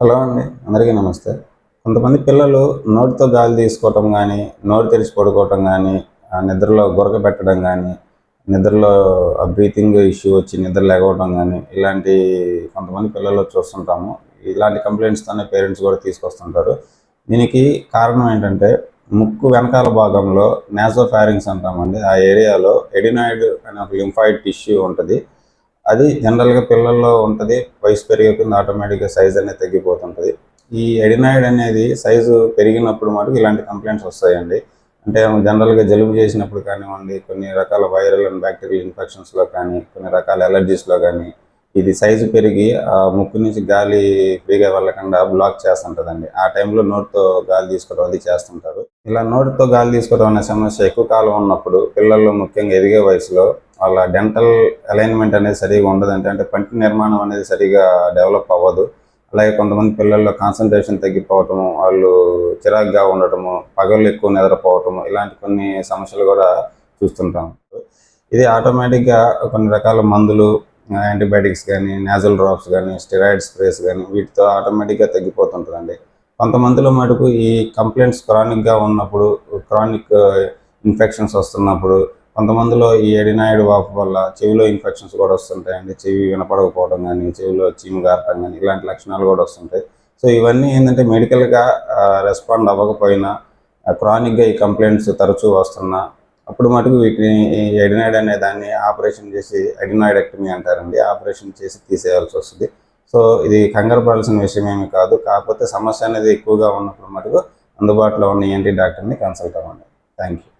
Hello అండి అందరికీ నమస్తే. కొంతమంది పిల్లలు నోటితో గాలి తీసుకోవటం కానీ నోరు తెరిచి పడుకోవటం కానీ ఆ నిద్రలో గురక పెట్టడం కానీ నిద్రలో ఆ బ్రీతింగ్ ఇష్యూ వచ్చి నిద్ర లేకపోవడం కానీ ఇలాంటి కొంతమంది పిల్లలు చూస్తుంటాము. ఇలాంటి కంప్లైంట్స్తోనే పేరెంట్స్ కూడా తీసుకొస్తుంటారు. దీనికి కారణం ఏంటంటే ముక్కు వెనకాల భాగంలో నేజోఫారింగ్స్ అంటామండి. ఆ ఏరియాలో ఎడినాయిడ్ అనే ఒక లింఫాయిడ్ టిష్యూ ఉంటుంది. అది జనరల్గా పిల్లల్లో ఉంటుంది వయసు పెరిగే కింద ఆటోమేటిక్గా సైజ్ అనేది తగ్గిపోతుంటుంది. ఈ ఎడినాయిడ్ అనేది సైజు పెరిగినప్పుడు మటుకు ఇలాంటి కంప్లైంట్స్ వస్తాయండి. అంటే జనరల్గా జలుబు చేసినప్పుడు కానివ్వండి కొన్ని రకాల వైరల్ అండ్ బ్యాక్టీరియల్ ఇన్ఫెక్షన్స్లో కానీ కొన్ని రకాల ఎలర్జీస్లో కానీ ఇది సైజు పెరిగి ఆ ముక్కు నుంచి గాలి ఫ్రీగా వెళ్ళకుండా బ్లాక్ చేస్తుంటుందండి. ఆ టైంలో నోటితో గాలి తీసుకోవడం అది చేస్తుంటారు. ఇలా నోటితో గాలి తీసుకోవడం అనే సమస్య ఎక్కువ కాలం ఉన్నప్పుడు పిల్లల్లో ముఖ్యంగా ఎదిగే వయసులో వాళ్ళ డెంటల్ అలైన్మెంట్ అనేది సరిగా ఉండదంటే అంటే పంటి నిర్మాణం అనేది సరిగా డెవలప్ అవ్వదు. అలాగే కొంతమంది పిల్లల్లో కాన్సన్ట్రేషన్ తగ్గిపోవటము వాళ్ళు చిరాగ్గా ఉండటము పగళ్ళు ఎక్కువ నిద్రపోవటము ఇలాంటి కొన్ని సమస్యలు కూడా చూస్తుంటాం. ఇది ఆటోమేటిక్గా కొన్ని రకాల మందులు యాంటీబయాటిక్స్ కానీ నేజల్ డ్రాప్స్ కానీ స్టెరాయిడ్ స్ప్రేస్ కానీ వీటితో ఆటోమేటిక్గా తగ్గిపోతుంటుందండి. కొంతమందిలో మటుకు ఈ కంప్లైంట్స్ క్రానిక్గా ఉన్నప్పుడు క్రానిక్ ఇన్ఫెక్షన్స్ uh, వస్తున్నప్పుడు కొంతమందిలో ఈ ఎడినాయిడ్ వాపు వల్ల చెవిలో ఇన్ఫెక్షన్స్ కూడా వస్తుంటాయండి. చెవి వినపడకపోవడం కానీ చెవిలో చీము గారటం కానీ ఇలాంటి లక్షణాలు కూడా వస్తుంటాయి. సో ఇవన్నీ ఏంటంటే మెడికల్గా రెస్పాండ్ అవ్వకపోయినా క్రానిక్గా ఈ కంప్లైంట్స్ తరచూ వస్తున్నా అప్పుడు మటుకు వీటిని ఎడినాయిడ్ అనే దాన్ని ఆపరేషన్ చేసి ఎడినాయిడెక్టమీ అంటారండి. ఆపరేషన్ చేసి తీసేయాల్సి వస్తుంది. సో ఇది కంగారు పడాల్సిన విషయం ఏమి కాదు. కాకపోతే సమస్య అనేది ఎక్కువగా ఉన్నప్పుడు మటుకు అందుబాటులో ఉన్న ఏంటి డాక్టర్ని కన్సల్ట్ అవ్వండి. Thank you